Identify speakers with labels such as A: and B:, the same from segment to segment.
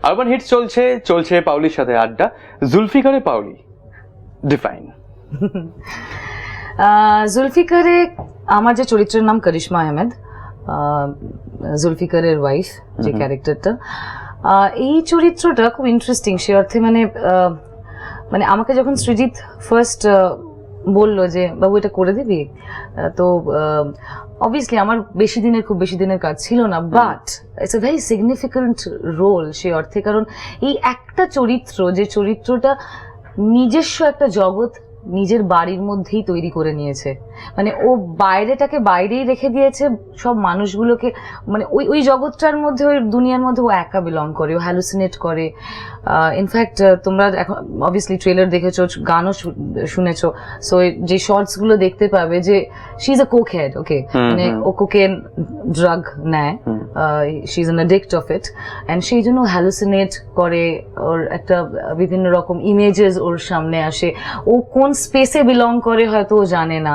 A: Urban hit চলছে চলছে পাউলির সাথে আড্ডা। জুলফিকারে পাউলি ডিফাইন
B: জুলফিকারে আমার যে চরিত্রের নাম করিশ্মা আহমেদ আহ, জুলফিকারের ওয়াইফ যে ক্যারেক্টারটা এই চরিত্রটা খুব ইন্টারেস্টিং সে অর্থে মানে মানে আমাকে যখন সৃজিৎ ফার্স্ট বলল যে বাবু এটা করে দিবি? তো অবভিয়াসলি আমার বেশি দিনের খুব বেশি দিনের কাজ ছিল না but it's a very significant role সে অর্থে কারণ এই একটা চরিত্র যে চরিত্রটা নিজস্ব একটা জগৎ নিজের বাড়ির মধ্যেই তৈরি করে নিয়েছে। মানে ও বাইরেটাকে বাইরেই রেখে দিয়েছে সব মানুষগুলোকে। মানে ওই ওই জগৎটার মধ্যে ওই দুনিয়ার মধ্যে ও একা বিলং করে ও হ্যালুসিনেট করে। ইনফ্যাক্ট তোমরা এখন অবভিয়াসলি ট্রেলার দেখেছ গানও শুনেছো। সো যে শর্টসগুলো দেখতে পাবে যে she is a coke head
A: okay
B: মানে ও কোকেন ড্রাগ নেয়। She is an addict of it and সেই জন্য হ্যালুসিনেট করে ওর একটা বিভিন্ন রকম ইমেজেস ওর সামনে আসে। ও কোন স্পেসে বিলং করে হয়তো ও জানে না।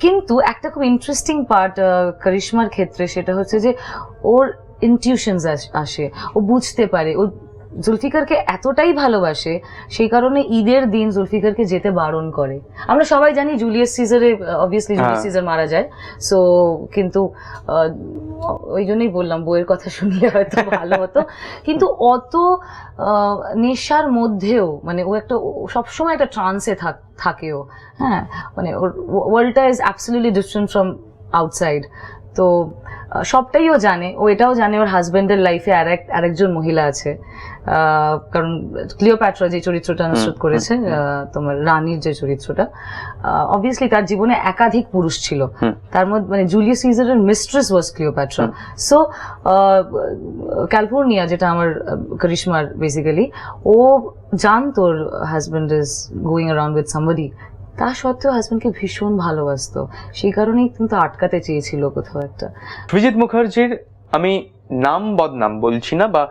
B: কিন্তু একটা খুব ইন্টারেস্টিং পার্ট করিশ্মার ক্ষেত্রে সেটা হচ্ছে যে ওর ইনটিউশনস আসে, ও বুঝতে পারে, ও জুলফিকারকে এতটাই ভালোবাসে সেই কারণে ঈদের দিন জুলফিকারকে যেতে বারণ করে। আমরা সবাই জানি জুলিয়াস সিজারে অবভিয়াসলি জুলিয়াস
A: হ্যাঁ।
B: সিজার মারা যায়। সো কিন্তু ওই জন্যই বললাম বইয়ের কথা শুনলে হয়তো ভালো হতো। কিন্তু অত নেশার মধ্যেও মানে ও একটা সবসময় একটা ট্রান্সে থাকে ও হ্যাঁ মানে ওর ওয়ার্ল্ডটা is absolutely different from outside তো সবটাই ও জানে। ও এটাও জানে ওর হাজবেন্ডের লাইফে আরেক আরেকজন মহিলা আছে। কারণ ক্লিওপ্যাট্রা যে চরিত্রটা নুসরত করেছে তোমার রানীর যে চরিত্রটা অবভিয়াসলি তার জীবনে একাধিক পুরুষ ছিল। তার মধ্যে মানে Julius সিজারের mistress was Cleopatra so California যেটা আমার করিশ্মার বেসিক্যালি ও জানতো ওর husband is going around with somebody তা সত্ত্বেও হাজব্যান্ডকে ভীষণ ভালোবাসতো। সেই কারণেই কিন্তু আটকাতে চেয়েছিল কোথাও একটা।
A: সৃজিৎ মুখার্জির আমি নাম বদনাম বলছি না বা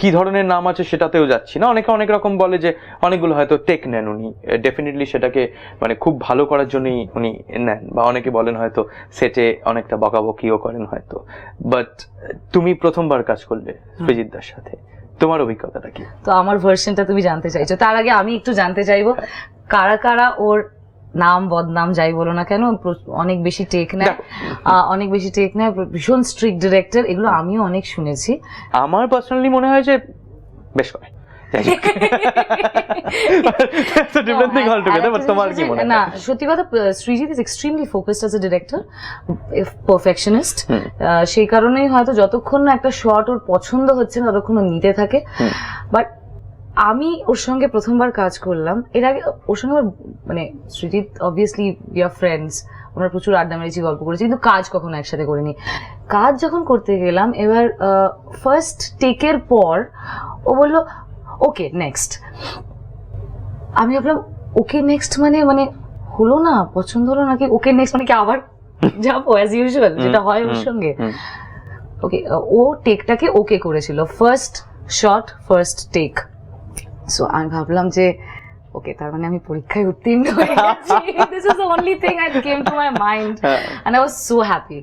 A: কি ধরনের নাম আছে সেটাতেও যাচ্ছি না। অনেকে অনেক রকম বলে যে অনেকগুলো হয়তো টেক নেন উনি। ডেফিনেটলি সেটাকে মানে খুব ভালো করার জন্যই উনি নেন। বা অনেকে বলেন হয়তো সেটে অনেকটা বকাবকিও করেন হয়তো। বাট তুমি প্রথমবার কাজ করলে সৃজিৎ দার সাথে। তোমার অভিজ্ঞতাটা কি?
B: তো আমার ভার্সনটা তুমি জানতে চাইছো। তার আগে আমি একটু জানতে চাইব। কারা কারা ওর নাম বদনাম যাই বলো না কেন অনেক বেশি টেক নেয় অনেক বেশি টেক নেয় ভীষণ স্ট্রিক্ট ডিরেক্টর এগুলো আমিও অনেক শুনেছি।
A: আমার পার্সোনালি মনে হয় যে বেশ
B: না সত্যি কথা আহ, Srijit is extremely focused as a director perfectionist
A: হুম।
B: সেই কারণেই হয়তো যতক্ষণ না একটা শট ওর পছন্দ হচ্ছে না ততক্ষণ নিতে থাকে। বাট আমি ওর সঙ্গে প্রথমবার কাজ করলাম। এর আগে ওর সঙ্গে আমার মানে Srijit obviously we are friends আমরা প্রচুর আড্ডা মেরেছি গল্প করেছি কিন্তু কাজ কখনো একসাথে করিনি। কাজ যখন করতে গেলাম এবার ফার্স্ট টেকের পর ও বলল ওকে নেক্সট আমি ভাবলাম ওকে নেক্সট মানে মানে হলো না পছন্দ হলো নাকি? ওকে নেক্সট মানে কি আবার যাব অ্যাজ ইউজুয়াল যেটা হয় ওর সঙ্গে? ওকে ও টেকটাকে ওকে করেছিল। First short first take so আমি ভাবলাম যে ওকে তার মানে আমি পরীক্ষায় উত্তীর্ণ হয়ে গেছি this is the only thing I came to my mind
A: হ্যাঁ।
B: and I was so happy.